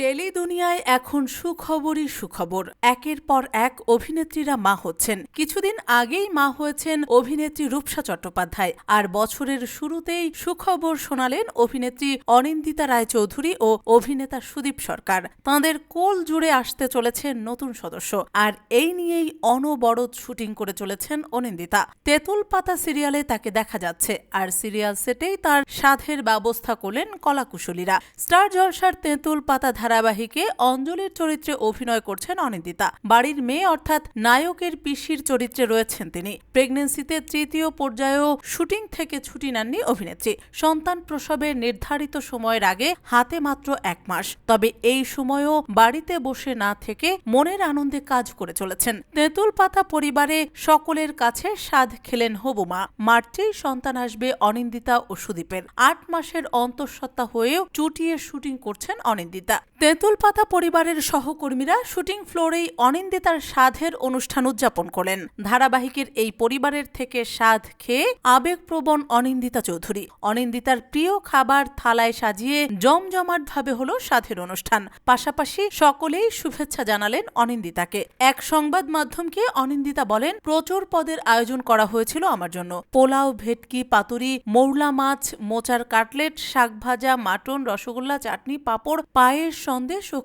Tele দুনিয়ায় এখন সুখবরই সুখবর। একের পর এক অভিনেত্রীরা মা হচ্ছেন। কিছুদিন আগেই মা হয়েছেন অভিনেত্রী রূপসা চট্টোপাধ্যায়। আর বছরের শুরুতেই সুখবর শোনালেন অভিনেত্রী অনিন্দিতা রায়চৌধুরী ও অভিনেতা সুদীপ সরকার। তাঁদের কোল জুড়ে আসতে চলেছে নতুন সদস্য। আর এই নিয়েই অনবরত শুটিং করে চলেছেন অনিন্দিতা। তেঁতুল পাতা সিরিয়ালে তাকে দেখা যাচ্ছে। আর সিরিয়াল সেটেই তার সাধের ব্যবস্থা করলেন কলাকুশলীরা। স্টার জলসার তেঁতুল পাতা ধারাবাহিকে অঞ্জলির চরিত্রে অভিনয় করছেন অনিন্দিতা। বাড়ির মেয়ে অর্থাৎ নায়কের পিসির চরিত্রে রয়েছেন তিনি। প্রেগনেন্সিতে তৃতীয় পর্যায়েও শুটিং থেকে ছুটি নেননি অভিনেত্রী। সন্তান প্রসবের নির্ধারিত সময়ের আগে হাতে মাত্র এক মাস। তবে এই সময়ও বাড়িতে বসে না থেকে মনের আনন্দে কাজ করে চলেছেন। তেঁতুল পাতা পরিবারে সকলের কাছে স্বাদ খেলেন হবুমা মার্চেই সন্তান আসবে অনিন্দিতা ও সুদীপের। আট মাসের অন্তঃসত্ত্বা হয়েও চুটিয়ে শুটিং করছেন অনিন্দিতা। তেঁতুল পাতা পরিবারের সহকর্মীরা শুটিং ফ্লোরেই অনিন্দিতার সাধের অনুষ্ঠান উদযাপন করেন ধারাবাহিকের এই পরিবারের থেকে স্বাদ খেয়ে আবেগপ্রবণ অনিন্দিতা চৌধুরী। অনিন্দিতার প্রিয় খাবার থালায় সাজিয়ে জমজমাটভাবে হলো সাধের অনুষ্ঠান। পাশাপাশি সকলেই শুভেচ্ছা জানালেন অনিন্দিতাকে। এক সংবাদ মাধ্যমকে অনিন্দিতা বলেন, প্রচুর পদের আয়োজন করা হয়েছিল আমার জন্য। পোলাও, ভেটকি, পাতুরি, মৌলা মাছ, মোচার কাটলেট, শাক ভাজা, মাটন, রসগোল্লা, চাটনি, পাঁপড় পায়ের সন্দেশ ও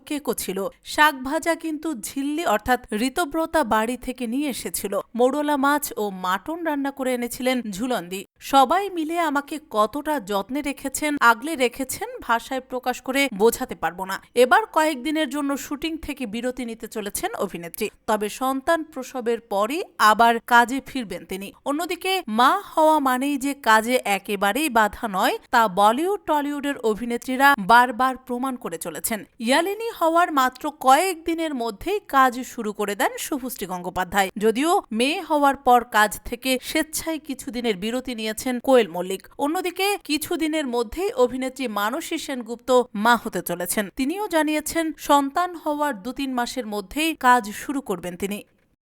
ছিল। শাক ভাজা কিন্তু ঝিল্লি অর্থাৎ ঋতব্রতা বাড়ি থেকে নিয়ে এসেছিল। মোড়লা মাছ ও মাটন রান্না করে এনেছিলেন ঝুলন্দি। সবাই মিলে আমাকে কতটা যত্নে রেখেছেন, আগলে রেখেছেন ভাষায় প্রকাশ করে বোঝাতে পারব না। এবার কয়েকদিনের জন্য শুটিং থেকে বিরতি নিতে চলেছেন অভিনেত্রী। তবে সন্তান প্রসবের পরই আবার কাজে ফিরবেন তিনি। অন্যদিকে মা হওয়া মানেই যে কাজে একেবারেই বাধা নয়, তা বলিউড টলিউডের অভিনেত্রীরা বারবার প্রমাণ করে চলেছেন। ইয়ালিনী হওয়ার মাত্র কয়েক দিনের মধ্যেই কাজ শুরু করে দেন শুভশ্রী গঙ্গোপাধ্যায়। যদিও মেয়ে হওয়ার পর কাজ থেকে স্বেচ্ছায় কিছুদিনের বিরতি নিয়েছেন কোয়েল মল্লিক। অন্যদিকে কিছুদিনের মধ্যেই অভিনেত্রী মানসী সেনগুপ্ত মা হতে চলেছেন। তিনিও জানিয়েছেন, সন্তান হওয়ার দু তিন মাসের মধ্যেই কাজ শুরু করবেন তিনি।